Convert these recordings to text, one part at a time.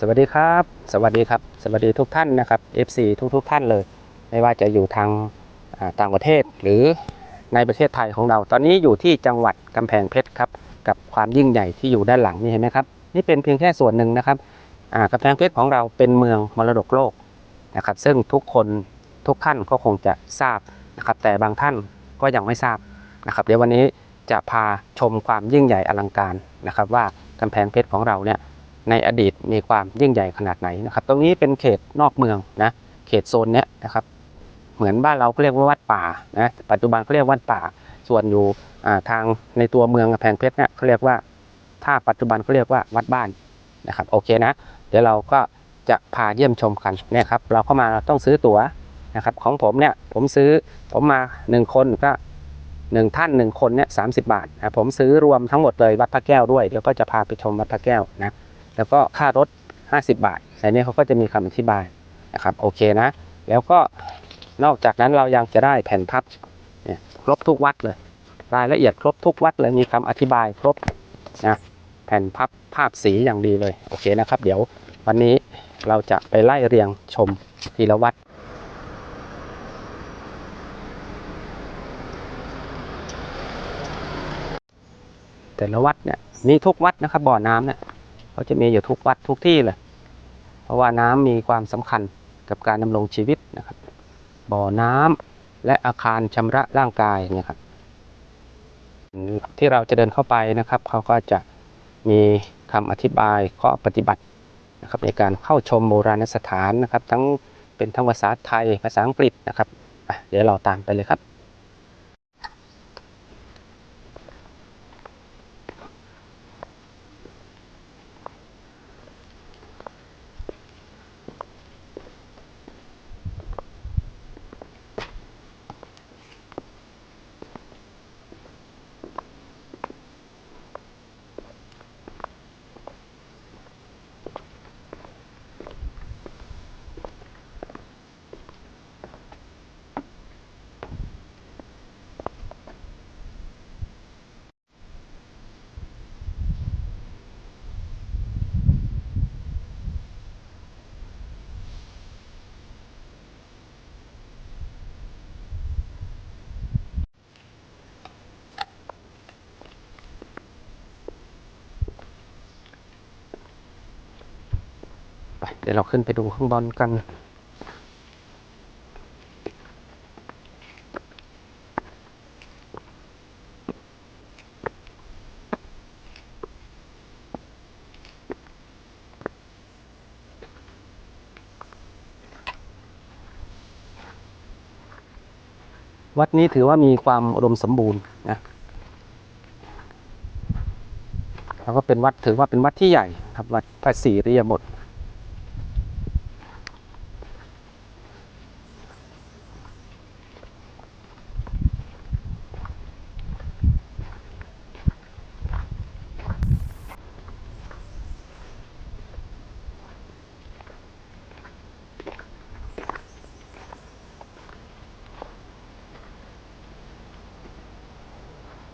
สวัสดีครับ สวัสดีครับ สวัสดีทุกท่านนะครับ FC ทุกทุกท่านเลย ไม่ว่าจะอยู่ทางต่างประเทศหรือในประเทศไทยของเรา ตอนนี้อยู่ที่จังหวัดกำแพงเพชรครับ กับความยิ่งใหญ่ที่อยู่ด้านหลังนี่เห็นไหมครับ นี่เป็นเพียงแค่ส่วนหนึ่งนะครับอากำแพงเพชรของเราเป็นเมืองมรดกโลกนะครับ ซึ่งทุกคนทุกท่านก็คงจะทราบนะครับ แต่บางท่านก็ยังไม่ทราบนะครับ เดี๋ยววันนี้จะพาชมความยิ่งใหญ่อลังการนะครับ ว่ากำแพงเพชรของเราเนี่ย ในอดีตมีความยิ่งใหญ่ขนาดไหนนะครับ ตรงนี้เป็นเขตนอกเมืองนะ เขตโซนเนี้ยนะครับ เหมือนบ้านเราก็เรียกว่าวัดป่านะ ปัจจุบันเขาเรียกวัดป่า ส่วนอยู่ทางในตัวเมืองกำแพงเพชรเนี่ยเขาเรียกว่า ถ้าปัจจุบันเขาเรียกว่าวัดบ้านนะครับ โอเคนะ เดี๋ยวเราก็จะพาเยี่ยมชมกันเนี่ยครับ เราเข้ามาเราต้องซื้อตั๋วนะครับ ของผมเนี่ยผมซื้อผมมาหนึ่งคนก็หนึ่งท่านหนึ่งคนเนี่ยสาบาทนะผมซื้อรวมทั้งหมดเลยวัดพระแก้วด้วยเดี๋ยวก็จะพาไปชมวัดพระแก้วนะ แล้วก็ค่ารถ 50 บาทในนี้เขาก็จะมีคำอธิบายนะครับโอเคนะ แล้วก็นอกจากนั้นเรายังจะได้แผ่นพับเนี่ยครบทุกวัดเลย รายละเอียดครบทุกวัดเลยมีคำอธิบายครบนะแผ่นพับภาพสีอย่างดีเลยโอเคนะครับ เดี๋ยววันนี้เราจะไปไล่เรียงชมทีละวัดแต่ละวัดเนี่ยมีทุกวัดนะครับบ่อน้ำเนี่ย เขาจะมีอยู่ทุกวัดทุกที่เลยเพราะว่าน้ำมีความสำคัญกับการดำรงชีวิตนะครับ บ่อน้ำและอาคารชำระร่างกายเนี่ยครับที่เราจะเดินเข้าไปนะครับ เขาก็จะมีคำอธิบายข้อปฏิบัตินะครับ ในการเข้าชมโบราณสถานนะครับ ทั้งเป็นทั้งภาษาไทยภาษาอังกฤษนะครับเดี๋ยวเราตามไปเลยครับ เดี๋ยวเราขึ้นไปดูข้างบนกัน วัดนี้ถือว่ามีความอุดมสมบูรณ์นะแล้วก็เป็นวัดถือว่าเป็นวัดที่ใหญ่ครับวัดพระศรีริยบท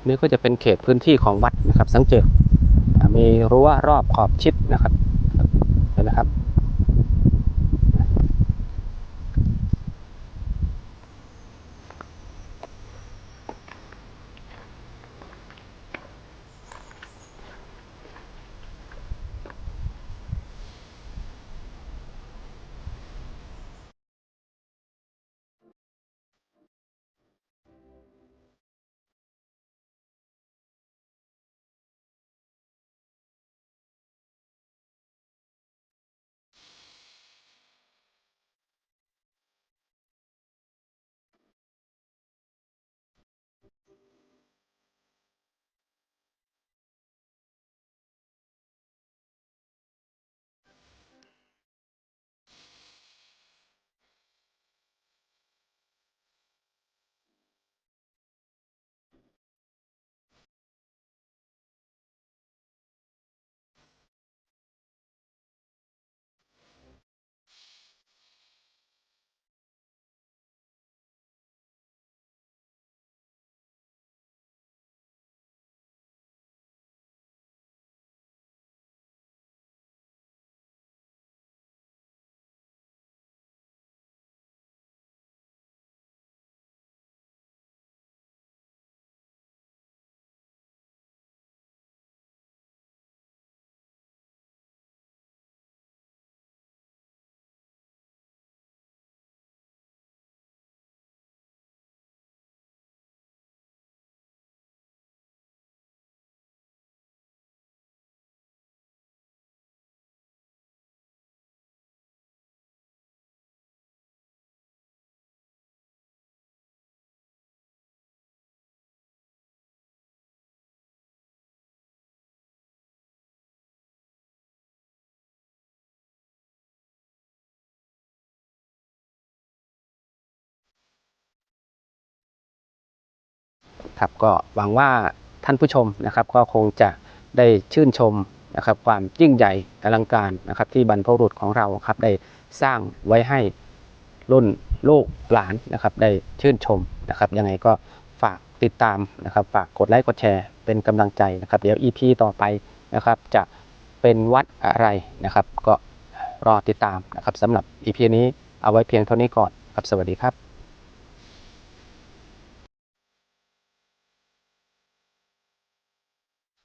นี่ก็จะเป็นเขตพื้นที่ของวัดนะครับ สังเกตอ่ามีรั้วรอบขอบชิดนะครับเห็นนะครับ ครับ ก็หวังว่าท่านผู้ชมนะครับ ก็คงจะได้ชื่นชมนะครับ ความยิ่งใหญ่อลังการนะครับ ที่บรรพบุรุษของเราครับได้สร้างไว้ให้รุ่นลูกหลานนะครับ ได้ชื่นชมนะครับ ยังไงก็ฝากติดตามนะครับ ฝากกดไลค์กดแชร์เป็นกำลังใจนะครับ เดี๋ยว EP ต่อไปนะครับ จะเป็นวัดอะไรนะครับ ก็รอติดตามนะครับสำหรับ EP นี้เอาไว้เพียงเท่านี้ก่อนครับสวัสดีครับ